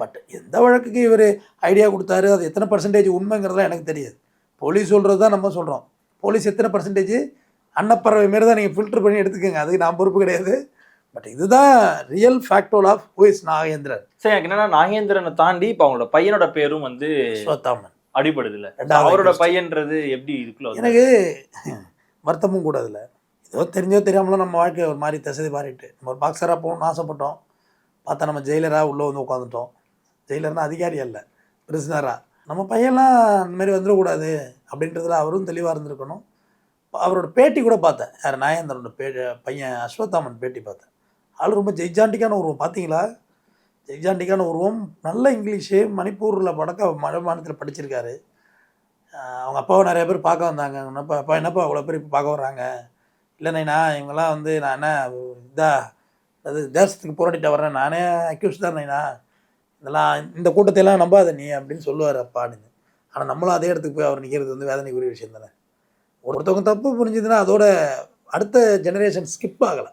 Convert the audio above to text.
But எந்த வழக்குக்கு இவர் ஐடியா கொடுத்தாரு? அது எத்தனை பர்சன்டேஜ் உண்மைங்கிறதுலாம் எனக்கு தெரியாது. போலீஸ் சொல்கிறது தான் நம்ம சொல்கிறோம் போலீஸ் எத்தனை பர்சன்டேஜ் அன்னப்பறவை மாரி தான் நீங்கள் ஃபில்டர் பண்ணி எடுத்துக்கோங்க. அதுக்கு நான் பொறுப்பு கிடையாது. பட் இதுதான் real factor of who is Nagendran சரி எனக்கு என்னன்னா நாகேந்திரனை தாண்டி இப்போ அவங்களோட பையனோட பேரும் வந்து ஸ்வத்தாமன். அடிபடுது இல்ல? அவரோட. பையன்றது எப்படி இருக்குல்ல? எனக்கு வருத்தமும் கூட அதில் ஏதோ தெரிஞ்சோ தெரியாமலோ நம்ம வாழ்க்கை ஒரு மாதிரி திசை மாறிட்டு நம்ம ஒரு பாக்ஸராக போகணும்னு ஆசைப்பட்டோம். பார்த்தா நம்ம ஜெயிலராக உள்ளே வந்து உட்காந்துட்டோம் ஜெயிலர்னா அதிகாரி அல்ல பிரிசனராக நம்ம பையன்லாம் அந்த மாதிரி வந்துடக்கூடாது அப்படின்றதுல அவரும் தெளிவாக இருந்திருக்கணும். அவரோட பேட்டி கூட பார்த்தேன். யார் நாயேந்திரனோட பே பையன் அஸ்வத்தாமன் பேட்டி பார்த்தேன். ஆள் ரொம்ப ஜெய்ஜாண்டிக்கான உருவம் பார்த்தீங்களா ஜெய்ஜாண்டிக்கான உருவம். நல்ல இங்கிலீஷு மணிப்பூரில் படக்க மழை மாநிலத்தில் படிச்சிருக்காரு அவங்க அப்பாவை நிறைய பேர் பார்க்க வந்தாங்க. என்னப்பா அப்பா என்னப்பா அவ்வளோ பேர் இப்போ பார்க்க வர்றாங்க? இல்லைண்ணா இவங்கெல்லாம் வந்து நான் என்ன இதா அது தேசத்துக்கு போராடிட்டு வர்றேன். நானே அக்யூஸ் தான் நைனா இதெல்லாம் இந்த கூட்டத்தையெல்லாம் நம்பாத நீ அப்படின்னு சொல்லுவார் அப்பான்னு ஆனால் நம்மளும் அதே இடத்துக்கு போய் அவர் நிற்கிறது வந்து வேதனைக்குரிய விஷயம் தானே. ஒருத்தவங்க தப்பு புரிஞ்சுதுன்னா அதோட அடுத்த ஜெனரேஷன் ஸ்கிப் ஆகலை.